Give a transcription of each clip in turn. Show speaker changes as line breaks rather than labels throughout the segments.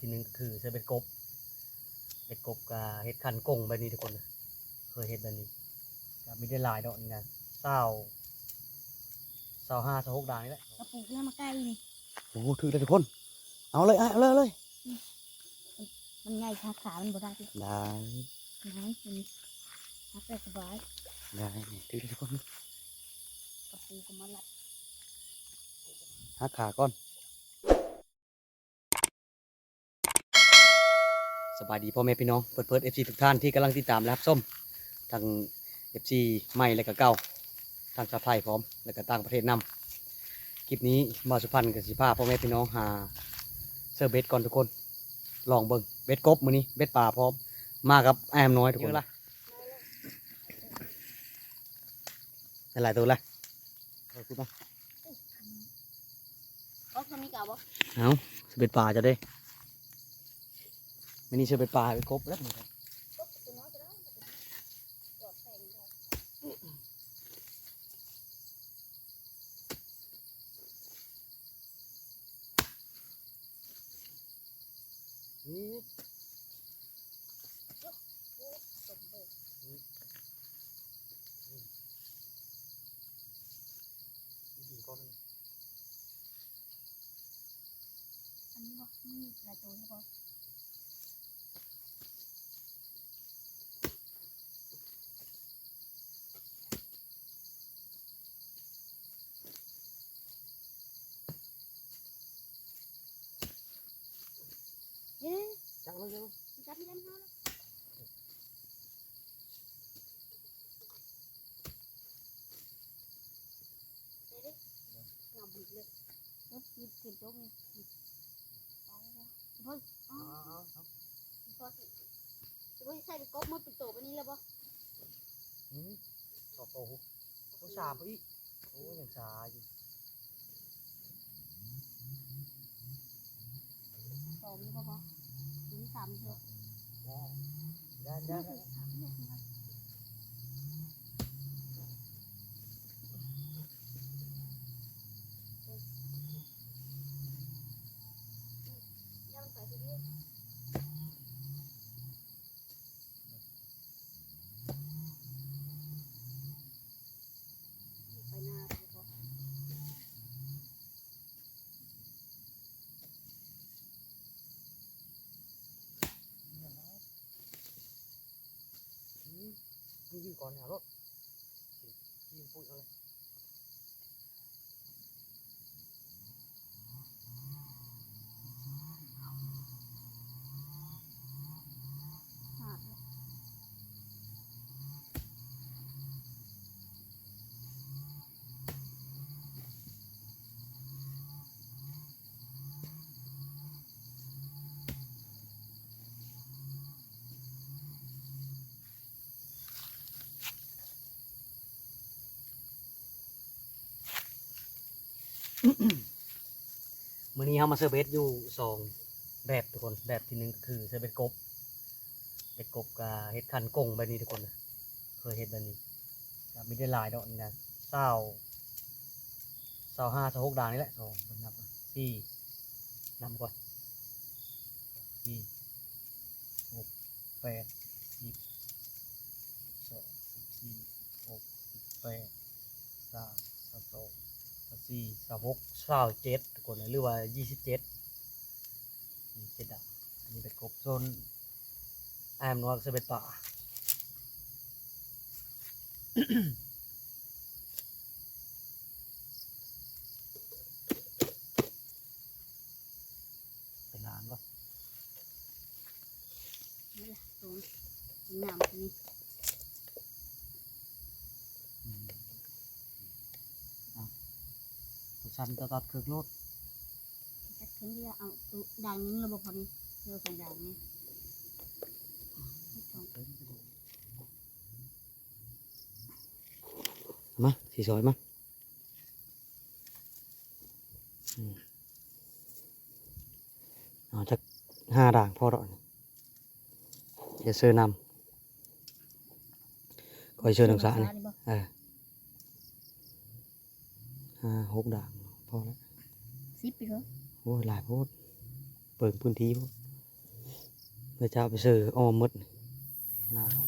ที่หนึ่งก็คือใช้เบ็ดกบเบ็ดกบกับเห็ดคันกงแบบนี้ทุกคนนะเคยเห็ดแบบนี้ก็ไม่ได้หลายดอกนี่นะเศร้าเศร้าห้าเศร้าหกดางนี่แหละ
กระปุกเนี่ยมาใกล้นี่
โอ้ถือเลยทุกคน เอาเลยเอาเลยเอาเลย
มันง่ายขาขามันบ่ได้ที่
ได้
น้ำมันนับได้สบาย
ได้นี่ถือเลยทุกคน
กระปูก็มาลัด
หักขาก่อน สบายดีพ่อแม่พี่น้องเปิดเปิดเอฟซีทุกท่านที่กำลังติดตามและรับส้มทางเอฟซีใหม่และก็เก่าทางชาวไทยพร้อมและก็ต่างประเทศนำคลิปนี้มาสุพรรณกับสิภาพ่อแม่พี่น้องหาเซอร์เบสก่อนทุกคน ลองเบิ่งเบ็ดกบมื้อนี้เบ็ดป่าพร้อมมากับแอมน้อยทุกคนละหลายตัวละเอาขึ้นมา
เอาคนนี้เก่าบ่
เอาเซอร์เบสป่าจะได้ มื้อนี้เชื่อเป็นปลาเบ็ดกบแล้ว
ตัวน้อยก็ได้จอดแต่งได้
นี่
สมเด็จอันนี้บ่มีหลายตัวใช่ปะเย้
จังเลยจัง
จับที่เล่นเขาแล้วเด็ดๆงาบุกเลยรถกินกินตรงนี้อ๋อเฮ้ยอ๋อพอสิสิว่ใส่กบมาปิดโตไปนี้แล้วบ่
อโตโอ้ชาไปอีกโอ้ยังชาอยู่
สองนี่บ่พอถึง สามเถอะ
ได้
นี่
ได้
คือสามเนี่ยคือมันยังใส่ทีเดียวไปหน้าไปบ่
นี่ยืน ก่อนเนี่ยรถทีมปุ้ยเอาเลย มื้อนี้เฮามาเซอร์เบสอยู่สองแบบทุกคนแบบที่หนึ่งก็คือเซอร์เบสกบเบ็ดกบกับเห็ดคันกงแบบนี้ทุกคนนะเคยเห็ดแบบนี้ก็ไม่ได้หลายดอกนี่นะเศร้าเศร้าห้าเศร้าหกดานี่แหละสองนับสี่นับก่อนสี่หกแปดสิบสองสี่หกแปดสามสอง สี่สิบหกสิบเจ็ดทุกคนหรือว่ายี่สิบเจ็ดยี่สิบเจ็ดอะอันนี้เป็นกบโซนแอมนอร์เซเบตป่าไปล้างก็
นี่แหละตัวงามนี่
ตัวชันตะตัดเครื่องโลด
จัดถึงที่เอาตัวด่างนึงระบบพอนี้เรือสองด่างนี่สอง
มาสีสวยมาอืมเอาจากห้าด่างพอดอกนี่เดี๋ยวเสื้อนำคอยเสื้อหนังสารนี่
นี่บ่
เออห้าหกด่าง พอแล้ว
สิบปีเหรอ
โอ้หลายโพดเปิดพื้นที่โพดเพื่อจะเาไปซื้อออมมดนะเรา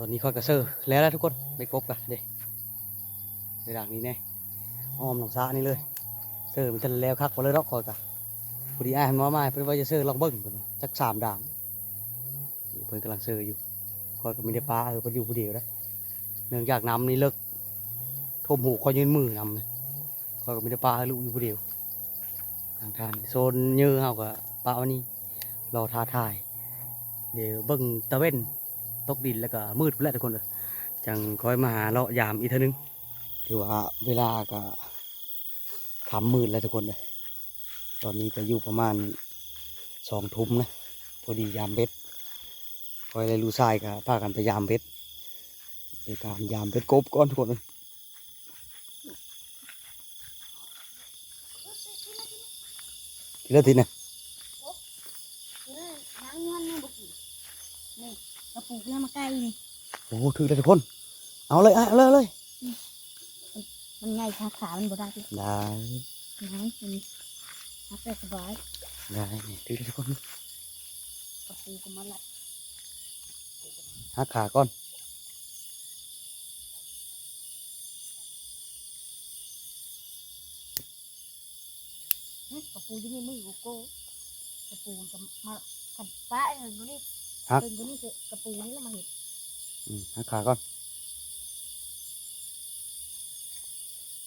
ตอนนี้ค่อยกระเซอร์แล้วนะทุกคนไปกบกันเด้ในด่างนี้แน่อ้อมหนองสานี่เลยเซอร์มันจะแล้วคักไปเลยดอกคอยกะพอดีไอ้ายมันมามาเพิ่นว่าจะเซอร์ลองเบิ่งนจักสามด่างเพิ่นกำลังเซอร์อยู่คอยก็ไม่ได้ปลาเออเพิ่นอยู่ผู้เดียวนะเนื่องจากน้ำนี่เลิกท่วมหูคอยยืนมือนำเลยคอยก็ไม่ได้ปลาลูกอยู่ผู้เดียวทางทานโซนเยอะเฮาก็ปลาวันนี้รอท้าทาย เดี๋ยวเบิ่งตะเว้น ตกดินแล้วก็มืดไปแล้วทุกคนเลยจังคอยมาหาเลาะยามอีกเท่านึงถือว่าเวลาก็ขำมืดแล้วทุกคนเลยตอนนี้ก็อยู่ประมาณสองทุ่มนะพอดียามเบ็ดคอยเลยรู้ทรายก็พากันไปยามเบ็ดไปการยามเบ็ดกบก่อนทุกคนเลยทีละทีนะ
ล้างเงินนี่บุกินี่ก ระปุกเนี่ยมาใกล้นี่
โอ้โหถือเลยทุกคน เอาเลยอะเอาเลยเอาเลย
มันง่ายขาขามันบ่ได้ที่
ได้
ไหนมันฮักได้สบาย
ได้เนี่ยถือเลยทุกคน
กระปุกก็มาลัด
หักขาก่อน
เฮ้ยกระปุกอยังมีมือกูโก้กระปุกก็มาขันป้าเห็นกูนี่ เห็นกูนี่คือกระปุกนี่แล้วมาเห็น
อืมหักขาก่อน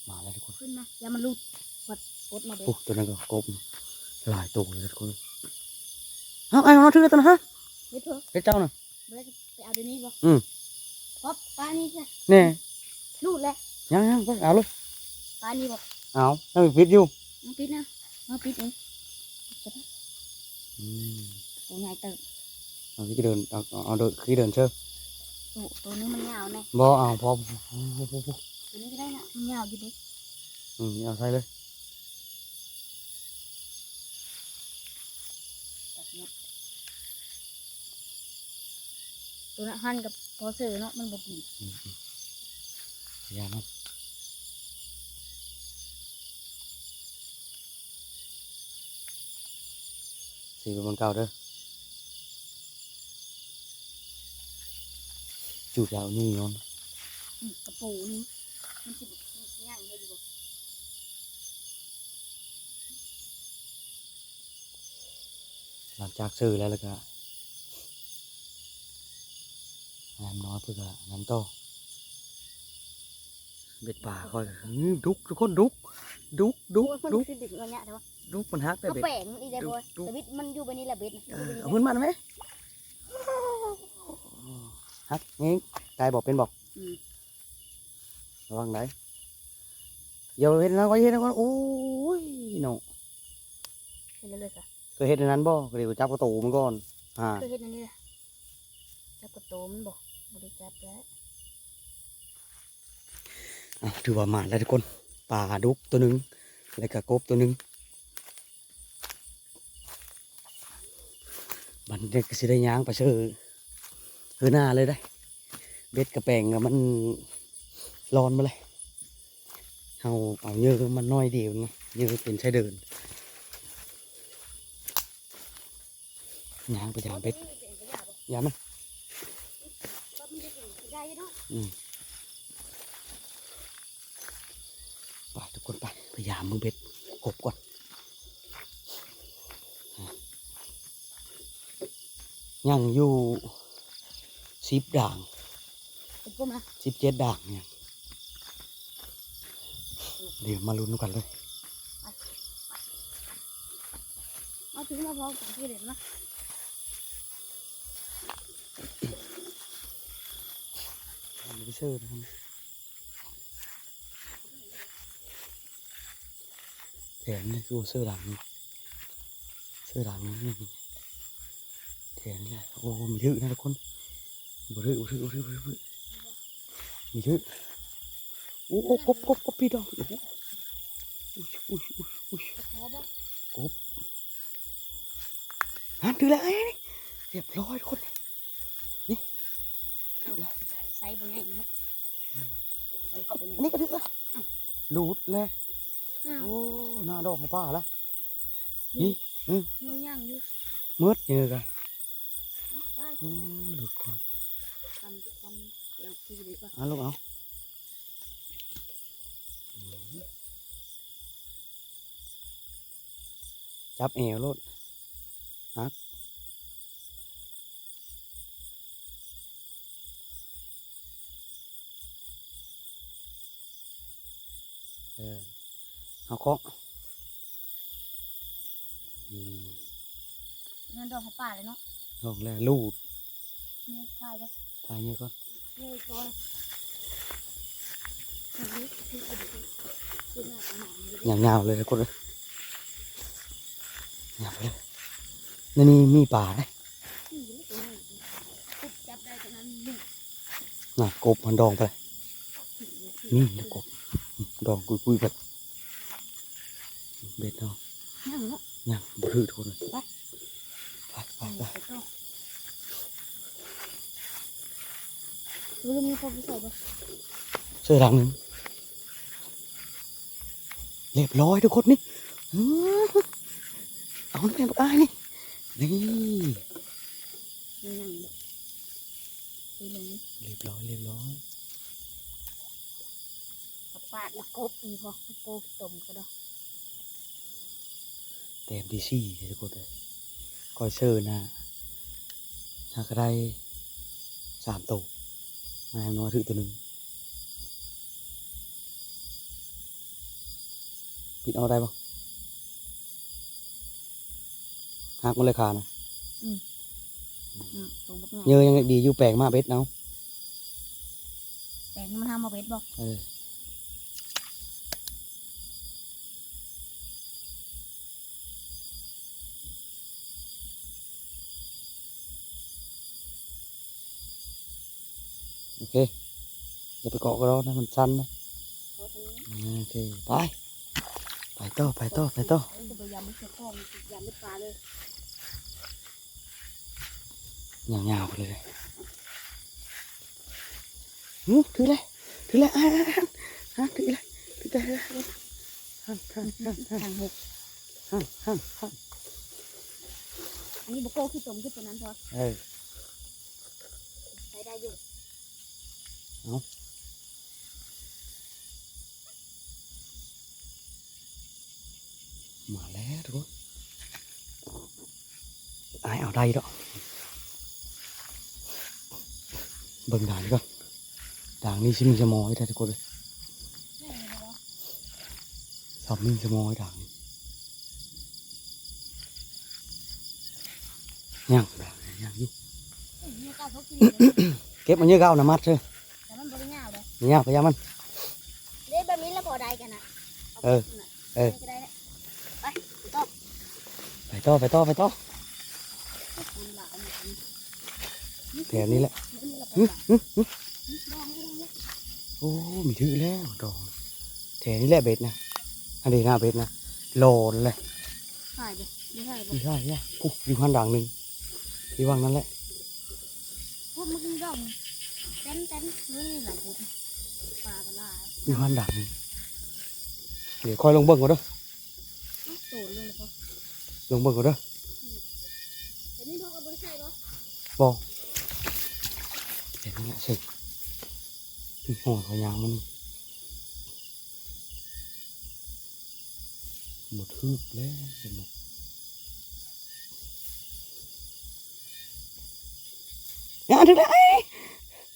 มาแล้วทุกคน
ขึ้นมาอย่ามันหลุดวัดปดมาเด็
โอ้ตัวนั้นก็กบหลายตัวเลยทุกคนเอาไอ้เอาถือเลยตัวนะฮะ
เดี๋ยวเถอะ
เด็กเจ้าน่ะ
เดี๋ยวไปเอาเดี๋ยวนี้บ่
อืม
ป๊อปป้านี่จ้ะ
แน่
รูดแล้ว
ยังยังไปเอาเลย
ป้านี่บ่
เอายังมีพิษอยู่
มาปิดนะมาปิดเอง
อืม
ปูใหญ่เติบ
Ờ, cái đờn ở ờ, ờ, đợi khi đờn chưa Ủa, tôi nó mình nhào này. Bò à bò cái đây nè nhào gì đấy? Ừ
nhào sai đây tôi đã hoan gặp có sự nó mình một
gì ừ, ừ. ra nó. Xì vào bằng cao đây อพอพอพอพอ
ตัวนี้ก็ได้นะมันยาวอยู่ดิ
อืมเอาใส่เลย
แบบเนี้ยตัวนั้นหั่นกับพอเสือเนาะมันบดี
อืมอืมอย่ามันสีเป็นมันเก่าเด้อจูดยาวนี่นอน
อืมกระปูนี่มันสิย่างให้อยู่บ่
หลังจากซื้อแล้วแล้วก็น้ำน้อยเพื่อก็น้ำโตเบ็ดป่าค่อยอื้อดุกทุกคนดุกดุกดุก
โอ้ยมัน
ดุก
คือดึกแล้วเนี่ยแต่ว่า
ดุกมันฮักแต่
ก็
เบ็ด
แปลงอีได้บ่
ดุ๊ก
แต่วิทมันอยู่ไปนี่แหละเบ็ด
เออเอาขึ้นมาได้ไหม ฮักงี้กายบอกเป็นบอก
อืม
ระวังไหนอย่าไปเห็นนะก็เห็นนะก็โอ้ยเนาะ
เห็นแล้วเลยค่ะ
เคยเห็นอันนั้นบ่เดี๋ยวจับกระตูมันก่อนอ่า
เคยเห็นอันนี้ล่ะจับกระโตมันบ่บ่ได้จับแล้ว
อะถือว่ามาแล้วทุกคนปลาดุกตัวหนึ่งแล้วก็กบตัวหนึ่งบันเด็กก็สิได้ย่างไปเชื่อ เฮือหน้าเลยได้ เบ็ดกระแปงมันร้อนมาเลยเอาเอาเยอะมันน้อยเดียวนะเยอะเป็นใช้เดินย่างไปยางเบ็ดยางมัน
ก็มันจะถึงได้เนาะ
ไปทุกคนไปพยายามมือเบ็ดกบก่อนอะยังอยู่ สิบด่าง
เป็นก้มนะ
สิบเจ็ดด่างเนี่ย เดี๋ยวมาลุ้นกันเลย
เอาถึงมาพอกับที่เด็ดนะ
ไม่ได้เชื่อนะครับแถมนี่คือเสื้อด่างนี่เสื้อด่างนี่นี่แถมนี่แหละโอ้มีถือนะทุกคน บุถือบุถือบุถือบุถือบุถือมีถือโอ้โอ้กบกบกบพี่ดอกโอ้โหอุ้ยอุ้ยอุ้ยอุ้ย
กระเพาะบ่
กบหันถือแล้วไอ้นี่เรียบร้อยทุกคนนี่ถือแล้ว
ใส่บ่ใหญ่ครับใส่กับบ่ใหญ่
อันนี้ก็ถือแล้วหลุดเลย
อ้าว
โอ้หน้าดอกของป้าละ
นี่
นี่
เนื้อย่างอยู่
มืดเยอะกัน
ได้
โอ้หลุดก่อน
ทำทำอย่างที่ดีกว่า
เอาลูกเอาจับเอวรถฮักเออเอาเคาะอืม
เงินดอกของป่าเลยเนาะ
ลองแล้วลูด
เนี่ยทายไป
ทายเนี่ยก็
นี่โชว์เลยอันนี้คืออันนี้คือหน้าอาหารเลย
ยาวๆเลยทุกคนเลยยาวไปเลยนี่นี่มีป่าเลย
นี่เลยตัวนี้ปุ๊บจับได้ตรงนั้นนี่
น่ะกบมันดองไปเลยนี่นะกบดองกุยกุยๆแบบเบ็ดเนาะ
นั่งเนาะ
ยังบ่ถือทุกคนเลย
ไป
ไปไปไป
ไปต่อ รู้แล้วมีพอผู้ใส่ปะ
เสื้อหลังหนึ่งเรียบร้อยทุกคนนี่อื้อเอาแม่ปากกานี่นี่
ยังยังแบบตีเลยนี่
เรียบร้อยเรียบร้อย
กับปาดแล้วกบอีพอโกบต้มก็ได้
เต็มดีซี่เลยทุกคนเลยคอยเสื้อนะหากได้สามตัวมา ให้น้อยถือตัวหนึ่งปิดเอาได้ปะหักมันเลยขานะ
อืมตัวบักไง
เยอะยังดีอยู่แปลงมาเบ็ดเอา
แต่นี่มันทำมาเบ็ดบอก
เออ เค อย่าไปเกาะก็ร้อนนะมันสั้นนะ
เพราะตรงนี้
อ่าโอเค ไป ไปต่อไปต่อไปต่อ
จะพยายามไม่ใช่ข้องพยายามไม่ปลาเลย
ยาวๆไปเลยหูถือเลยถือเลยอ่านอ่านอ่านถือเลยถือเลยหันหันหันหัน
ทางหก
หันหันหัน
นนี้บโก้ขี้ตมขี้ตัวนั้นพอ
เออ
ใช้ได้อยู่
มาแล้วทุกคนไอายเอาได้ดอกเบิ่งด่างนี่ก่อนด่างนี่ชิมีสมอยแท้ทุกคนเลย
แม่เห็นไหมวะ
สอบมีสมอยด่างนี่ยังด่างนี่ยังอยู่
เอ้ยเนี่ยก้าวเขากินเลยนะ
เก็บมันเยอะเก้านะมัดเถ
เลย
นี่ยพยายามมัน
เล่นแบบนี้แล้วพอได้กันนะ
เออเออ
ก็ได้เนี่ยไปต้ม
ไปต่อไปต่อไปต่อ
มันหลายเนี่ย
แถวนี้แหละ
นี่เราไป
หึ
จ่าย
หึหึ
ลองให้ลองเลย
โอ้มีถือแล้วดองแถวนี้แหละเบ็ดนะอันนี้หน้าเบ็ดนะโหลนเลย
ถ่ายดิไม่ใช่
ไม่ใช่ใช่กูอยู่ข้างด่างหนึ่งที่ว่างนั่นแหละ
พวกมันร้องเต้นเต้นเฮ้ยหลายคนปลา กันหลาย
อยู่ข้างด่างหนึ่งเดี๋ยวคอยลงเบิ่ง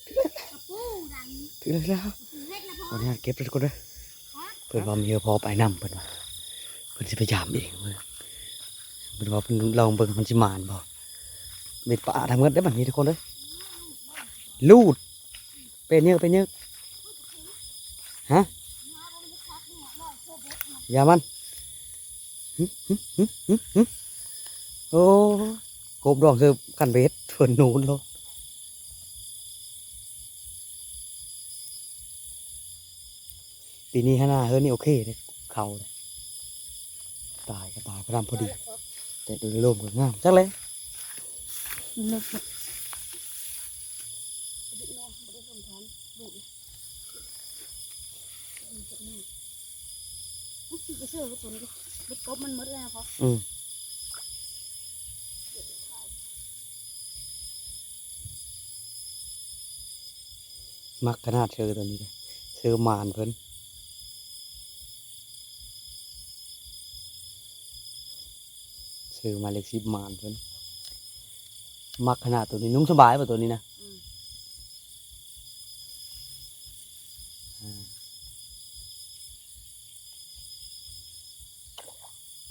ก่อนเด้อ
โตนเลยพอ
ลงเบิ่งก่อนเด้อ
แต่นี่พวกก็ไม่ใช่ปะ
บอกเห็นไหมสิหัวเขายางมันหมดฮึบแล้วเห็นหมดอะถึงแล้วเอ้ย
กระปูดัง
ถึงแล้ว
เล็กนะพ่อ
วันนี้เก็บแล้วทุกคนเด้อเพิ่นว่ามีเยอะพอไปนำเพิ่นว่าเพิ่นสิพยายามเองเพิ่นเพิ่นว่าเพิ่นลองเบิ่งมันสิมานบ่เบ็ดปลาทำเงินได้บัดนี้ทุกคนเด้อลูด เป็นเยอะเป็นเยอะฮะอย่ามันหึหึหึหึหึโอ้โกบดองเสือกันเบ็ดเพิ่นนูนโลด ปีนี้ฮะนาเฮ้ยนี่โอเคเลยเขาเลยตายก็ตายพระรำพอดี แต่โดยรวมก็งามจักเลย
เล็กเลยดูน้องดูผมแทนดูดิดูจากหน้าอุ๊ยไปเชื่อกับตัวนี้ก็เล็กกบมันหมดเลยนะพ่อ
อืมมักขนาดเชือตัวนี้เลยเชือมานเพิ่น เชือมาเล็กสิบมานเพิ่นมักขนาดตัวนี้นุ่งสบายป่ะตัวนี้นะ
อืม
อ่า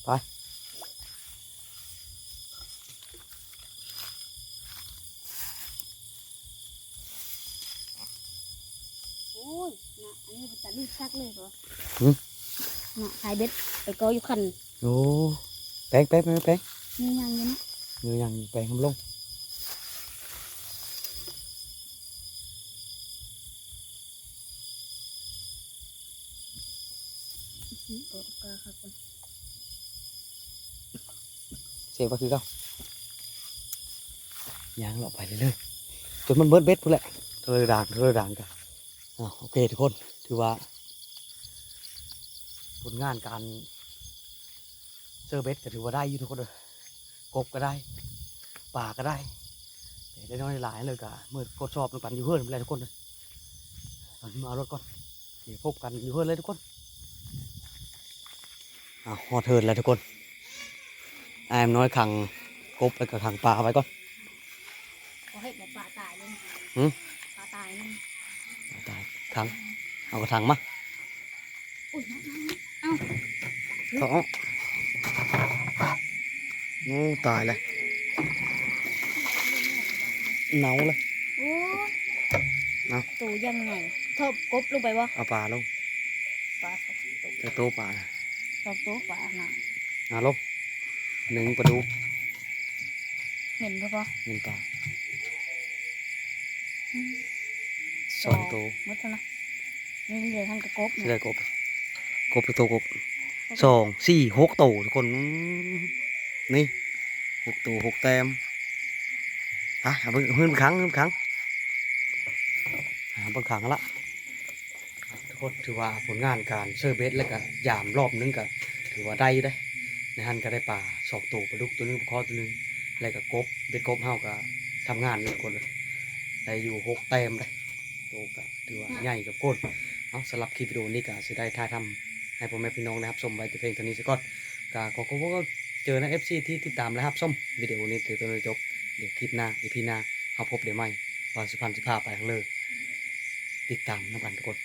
ไป
โอ้ยนะอันนี้เป็นตาลูกซักเลยพ่อ
หึ
น่ะสายเบ็ดไปก็อยู่คัน
โอ้ แป้งแป้งแป้งแป้ง
มียังอยู่นะ
เนื้อยังแป้งคำลง
อืมเออก็ครับผม
เสียงก็คือเก้ายางเราไปเรื่อยๆจนมันเบิดเบ็ดพุ่นแหละเธอด่างเธอด่างกันอ่าโอเคทุกคนถือว่าผลงานการ เซอร์เบ็ดก็ถือว่าได้อยู่ทุกคนเลยกบก็ได้ป่าก็ได้แต่ได้น้อยหลายเลยกะเมื่อกดชอบกันอยู่เพื่อนเลยทุกคนเลยตอนนี้มาเอารถก่อนเดี๋ยวพบกันอยู่เพื่อนเลยทุกคนอ่าฮอดเทิร์นแล้วทุกคนไอ้ายน้อยขังกบแล้วก็ขังปลาไว้ก่อน
ก็ให้แบบปลาตายเลย
หึ
ปลาตายนี่
ตายถังเอากระถังมา
อุ้ยน้ำน้ำ
เอา โอ้ตายเลยหนาวเลย
โอ้ย
เอา
ตัวยังไงทบกบลงไปวะ
เอาปลาลง
ปลาสองตัว
จะโตปลาน่ะ
สองตัวปลาหนา
เอาลงหนึ่งปลาดุก
เห็นปะปะ
หนึ่งปลา
อืม
สองตัว
หมดแล้วนะนี่เหลือท่านกระกบ
สิ
เนี่ย
ได้กบกบตัวโตกบสองสี่หกตัวทุกคนอืม นี่หกตัวหกแต้มอะเอาเพิ่งเพิ่งครั้งเพิ่งครั้งอ่าเพิ่งครั้งละทุกคนถือว่าผลงานการเซอร์เบสแล้วก็ยามรอบนึงก็ถือว่าได้อยู่ได้ในฮันก็ได้ปลาสองตัวปลาดุกตัวนึงปลาคอตัวนึงแล้วก็กบเบ็ดกบเฮาก็ทำงานอยู่ทุกคนเลยได้อยู่หกแต้มเลยโตก็ถือว่าใหญ่กับก้นเอาสำหรับคลิปวิดีโอนี้ก็สิได้ถ่ายทำให้พ่อแม่พี่น้องนะครับชมไว้แต่เพียงเท่านี้ซะก่อนก็ขอขอบคุณ เจอใน FC ที่ติดตามและรับชมวิดีโอนี้ถือตัวจนจบเดี๋ยวคลิปหน้าอีพีหน้าเขาพบเดี๋ยวใหม่ว่าสุพรรณสิพาไปทางเลย ติดตามน้ำกันทุกคน